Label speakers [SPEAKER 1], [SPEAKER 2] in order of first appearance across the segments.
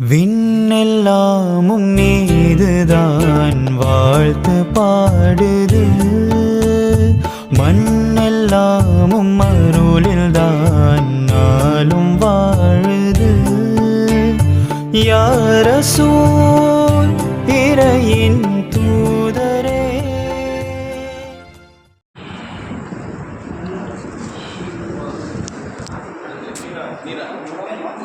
[SPEAKER 1] விண்ணெல்லாமும் நீதுதான் வாழ்த்து பாடுது. மண்ணெல்லாமும் அருளில்தான் நாளும் வாழுது. யார இறையின் தூதரே?
[SPEAKER 2] நீரா.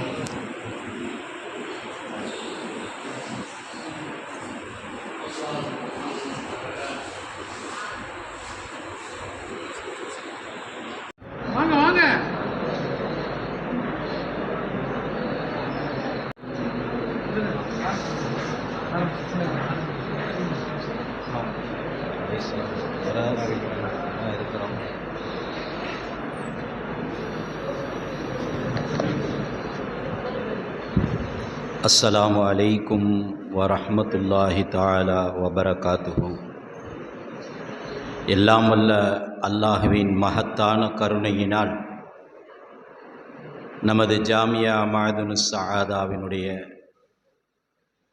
[SPEAKER 2] அஸ்ஸலாமு அலைக்கும் வரஹ்மத்துல்லாஹி தாலா வபரகாத்துஹு. எல்லாம் வல்ல அல்லாஹுவின் மகத்தான கருணையினால் நமது ஜாமியா மாதுனு சஹாதாவினுடைய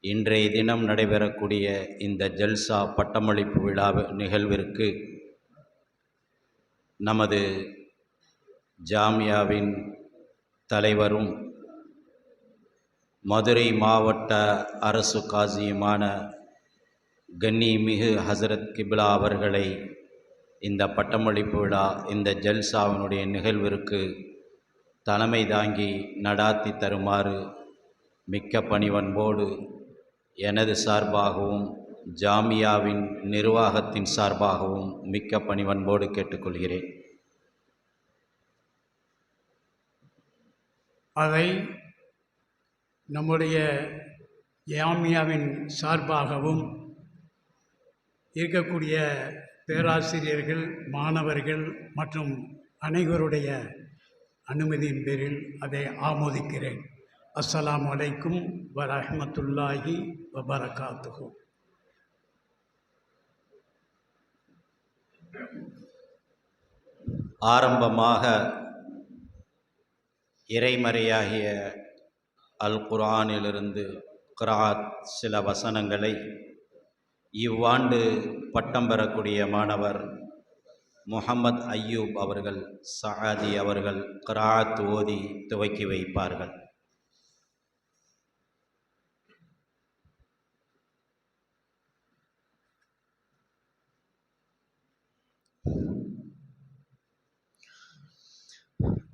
[SPEAKER 2] இன்றைய தினம் நடைபெறக்கூடிய இந்த ஜல்சா பட்டமளிப்பு விழா நிகழ்விற்கு நமது ஜாமியாவின் தலைவரும் மதுரை மாவட்ட அரசு காசியுமான கண்ணிமிகு ஹசரத் கிபிலா அவர்களை இந்த பட்டமளிப்பு விழா இந்த ஜல்சாவினுடைய நிகழ்விற்கு தலைமை தாங்கி நடாத்தி தருமாறு மிக்க பணிவன்போடு எனது சார்பாகவும் ஜாமியாவின் நிர்வாகத்தின் சார்பாகவும் மிக்க பணிவன்போடு கேட்டுக்கொள்கிறேன்.
[SPEAKER 3] அதை நம்முடைய யாமியாவின் சார்பாகவும் இருக்கக்கூடிய பேராசிரியர்கள் மாணவர்கள் மற்றும் அனைவருடைய அனுமதியின் பேரில் அதை ஆமோதிக்கிறேன். அஸ்லாம் வலைக்கும் வரஹ்மத்துல்லாஹி வபரகாத்துஹு.
[SPEAKER 2] ஆரம்பமாக இறைமறையாகிய அல் குரானிலிருந்து குராத் சில வசனங்களை இவ்வாண்டு பட்டம் பெறக்கூடிய மாணவர் முகமது அய்யூப் அவர்கள் சஹாதி அவர்கள் கிராத் ஓதி துவக்கி வைப்பார்கள்.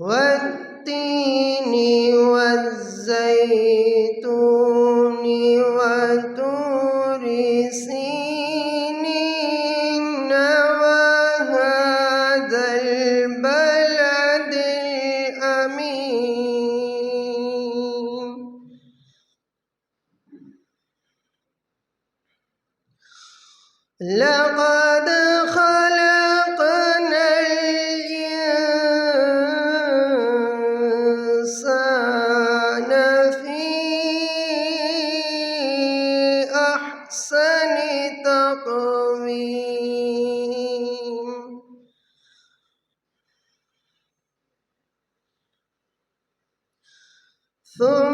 [SPEAKER 4] والتين والزيتون وطور سينين وهذا البلد الأمين. لقد ثم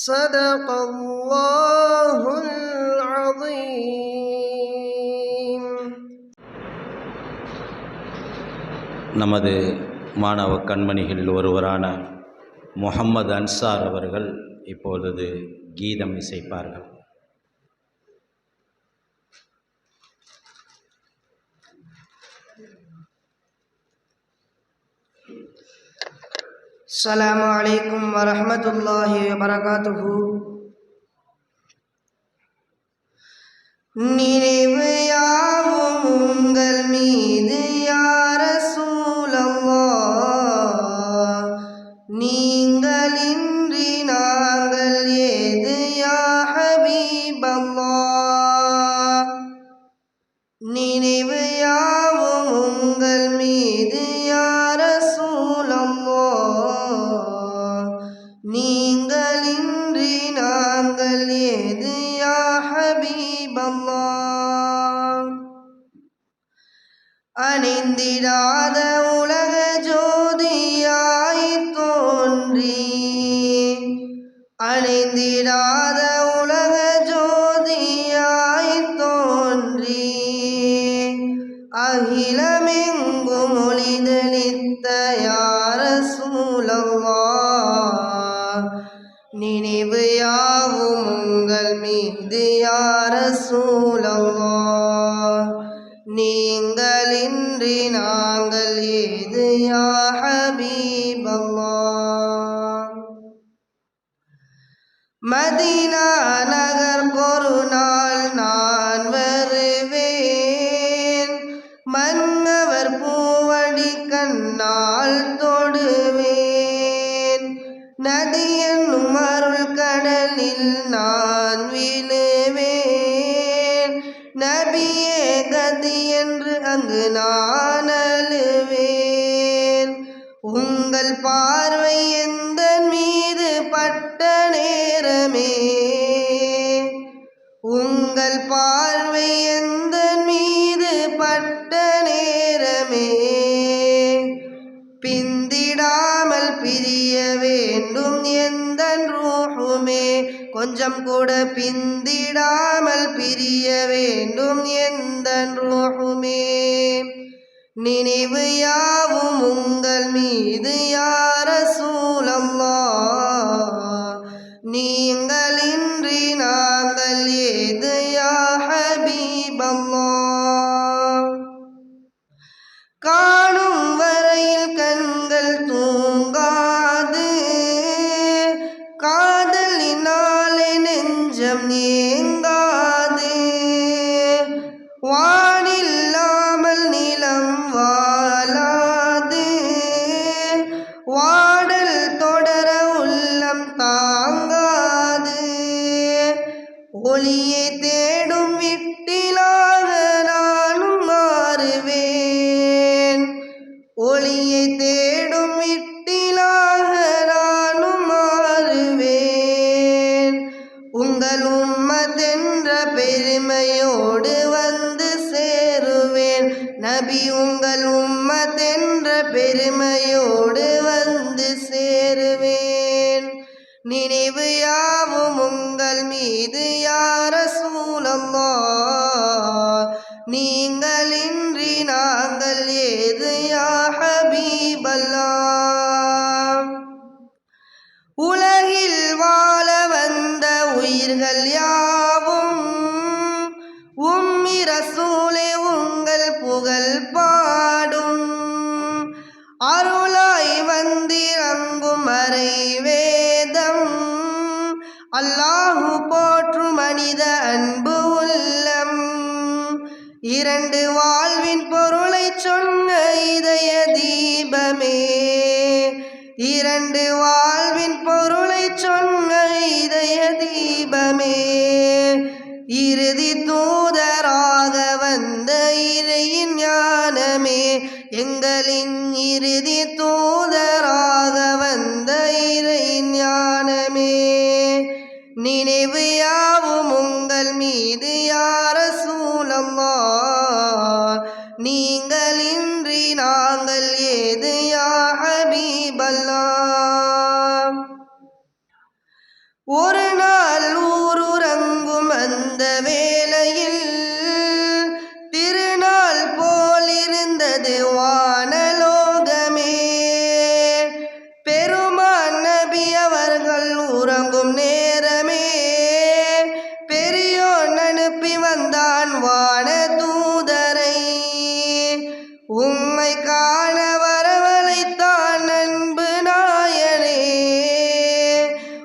[SPEAKER 4] صدق الله العظيم
[SPEAKER 2] நமது மாணவ கண்மணிகளில் ஒருவரான முகம்மது அன்சார் அவர்கள் இப்பொழுது கீதம் இசைப்பார்கள்
[SPEAKER 4] السلام عليكم ورحمة الله وبركاته நினைவு யாவும் உங்கள் மீது யார சூழல்லா நீங்களின்றி நாங்கள் ஏது யா ஹபீபல்லா நினைவு யாவும் மதினா நகர் ஒரு நாள் நான் வருவேன். மன்னவர் பூவடி கண்ணால் தொடுவேன். நதியன் உமருள் கடலில் நான் விழுவேன். நபியே கதி என்று அங்கு நான் அழுவேன். உங்கள் பா கொஞ்சம் கூட பிந்திடாமல் பிரிய வேண்டும் எந்த ரூஹுமே நினைவு யாவும் உங்கள் மீது யா வானில்லாமல் நிலம் வாழாது. வாடல் தொடர உள்ளம் தாங்காது. ஒளியை தேடும் விட்டிலாக நானும் மாறுவேன். ஒளியை தேடும் விட்டிலாக நானும் மாறுவேன். உங்கள் உம்மதென்ற பெருமையோடு வந்து நபி உங்கள் உம்மத்தென்ற பெருமையோடு வந்து இரண்டு வாழ்வின் பொருளை சொன்ன இதய தீபமே. இறுதி தூதராக வந்த இறையின் ஞானமே. எங்களின் இறுதி தூதராக வந்த இறையின் ஞானமே. நினைவு யாவும் உங்கள் மீது யார சூழம்மா நீங்களின்றி வான தூதரை உம்மை காண வரவழைத்தான் அன்பு நாயனே.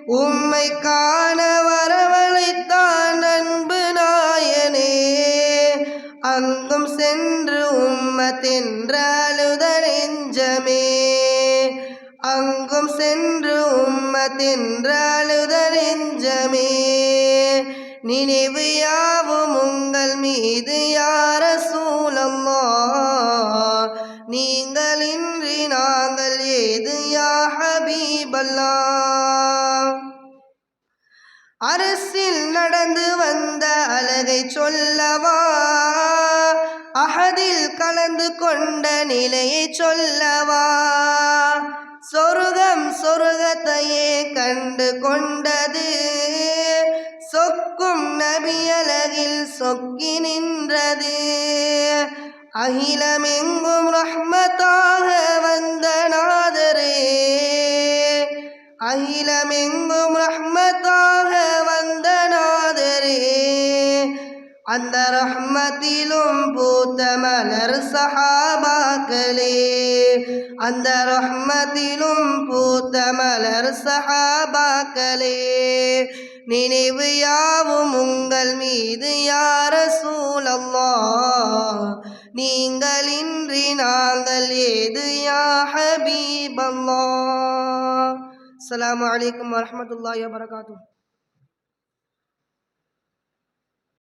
[SPEAKER 4] உம்மை காண வரவழைத்தான் அன்பு நாயனே. அங்கும் சென்று உம்மத்தென்ற நெஞ்சமே. அங்கும் சென்று உம்மத்தென்ற நெஞ்சமே. நினைவு யாவும் உங்கள் மீது யார சூழம்மா? நீங்களின்றி நாங்கள் ஏது யா ஹபீபல்லா? அரசில் நடந்து வந்த அழகை சொல்லவா? அகதில் கலந்து கொண்ட நிலையை சொல்லவா? சொருகம் சொருகத்தையே கண்டு கொண்டது. சொக்கும் நபியலகில் சொக்கி நின்றது அகிலமெங்கும் ரஹ்மத்தாக வந்த நாதரே அகிலமெங்கும் ரஹ்மத்தாக வந்த நாதரே அந்த ரஹ்மத்திலும் பூத்த மலர் சஹாபாக்களே அந்த ரஹ்மத்திலும் பூத்த மலர் சஹாபாக்களே நினைவு யாவும் உங்கள் மீது யார சூழல்லா நீங்களின்றி நாங்கள் ஏது யா ஹபீபல்லா அஸ்ஸலாமு வலைக்கம் வரஹ்மத்துல்லாஹி வபரகாத்துஹு.